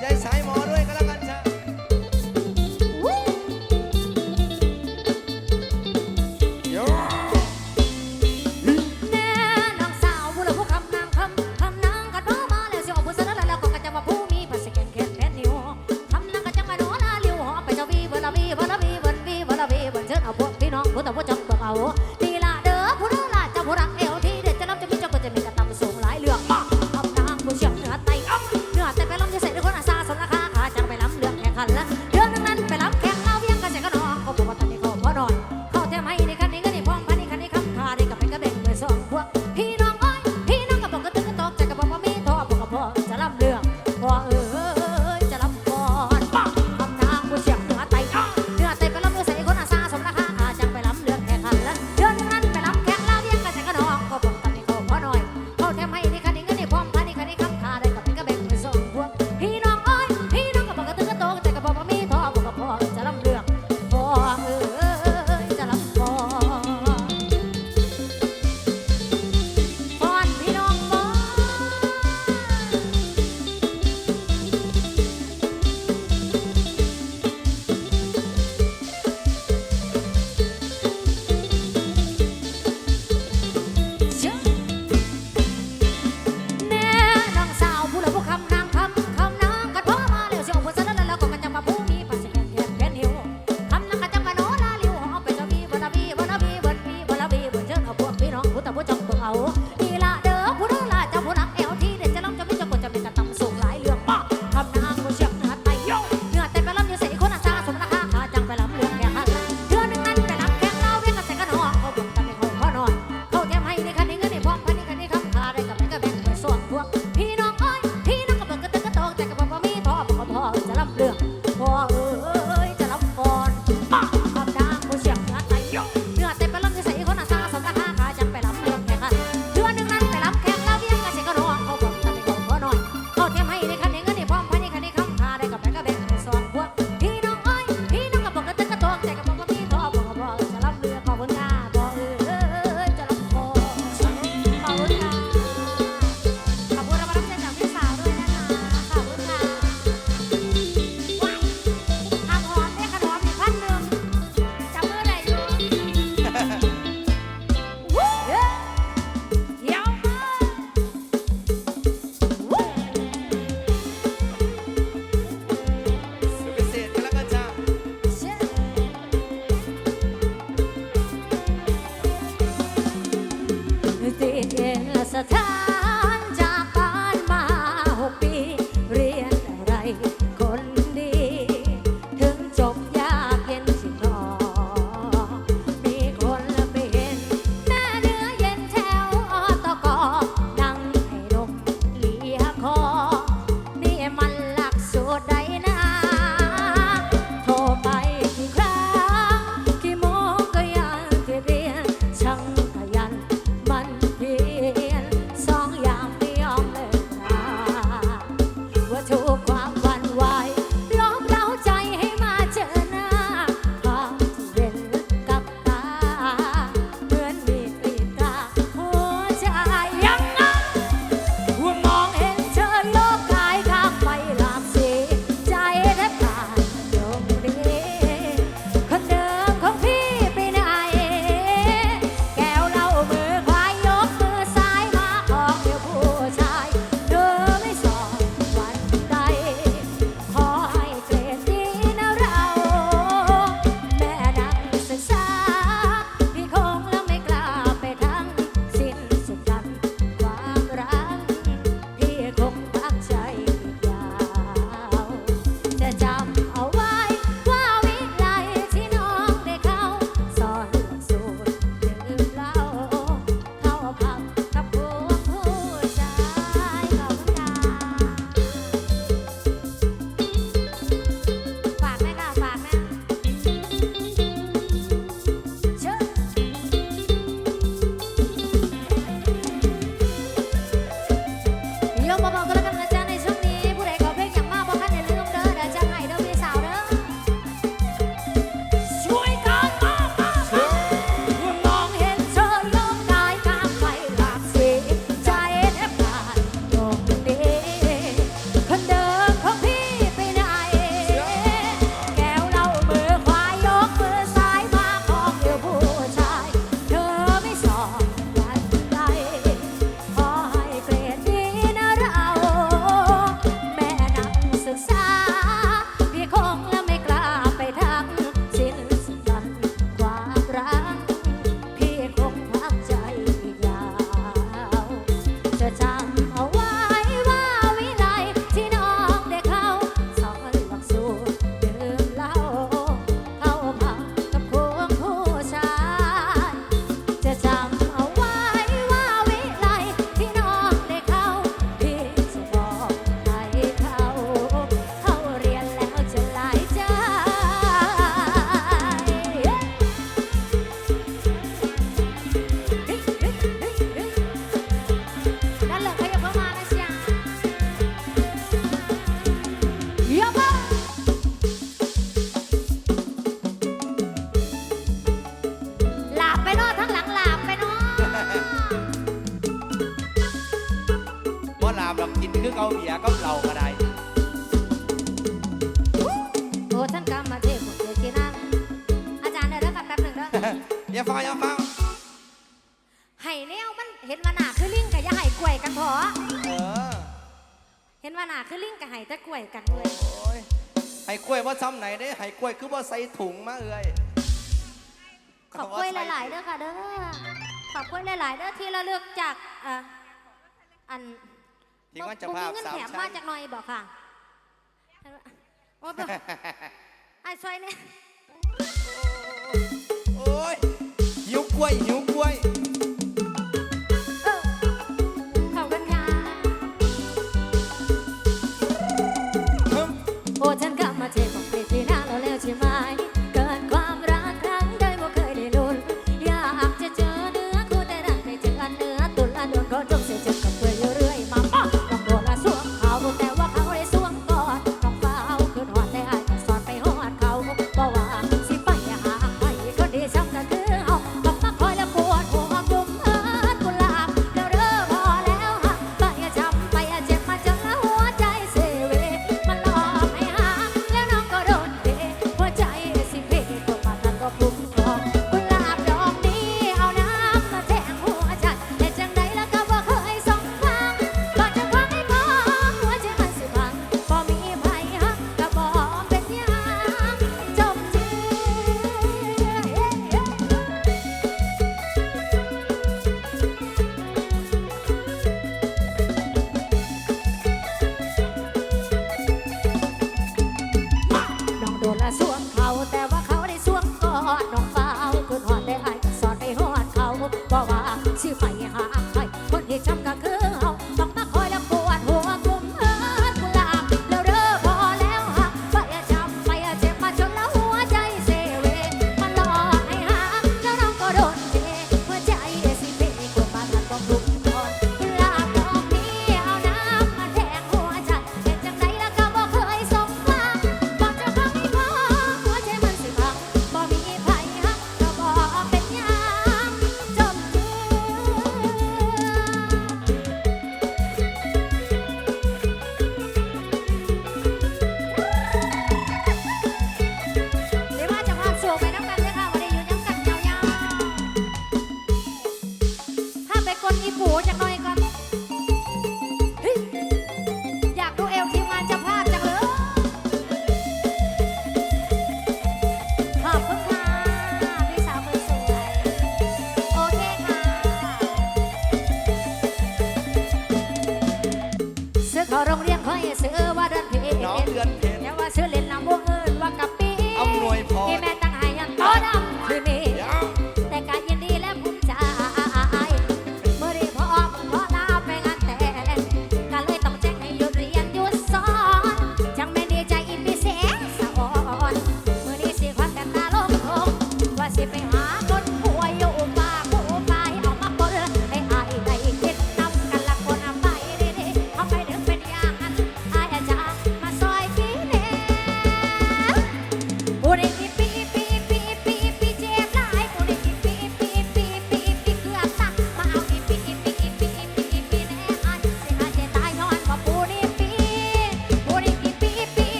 再唱一模。对 เห็นว่าหนาคือลิงกับยาไห้กล้วยกันพอเอเห็นว่าหนาคือลิงกับไห้แต่กล้วยกันเลยไห้กล้วยว่าซ้ำไหนได้ไห้กล้วยคือว่าใส่ถุงมาเอ้ยขอบกล้วยหลาย ๆเด้อค่ะเด้อขอบกล้วยหลาย ๆ เด้อที่เราเลือกจากอันที่ว่าจะพาเงินแถมมาจากน่อยบอกค่ะโอ้ยไอ้ซอยเนี่ยโอ้ยหิวกล้วยหิวกล้วย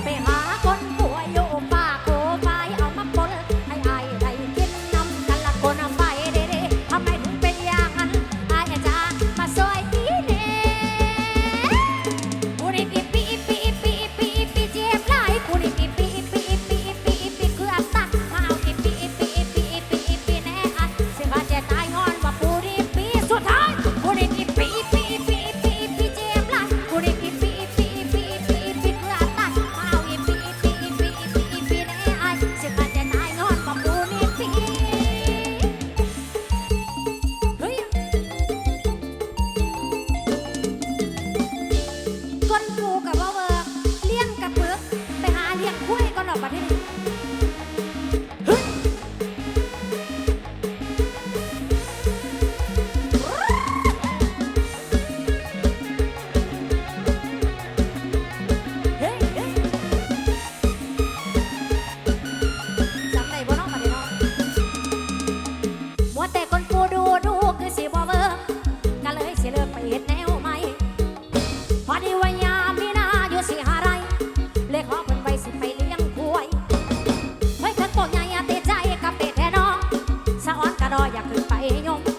可以可 해용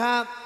ครับ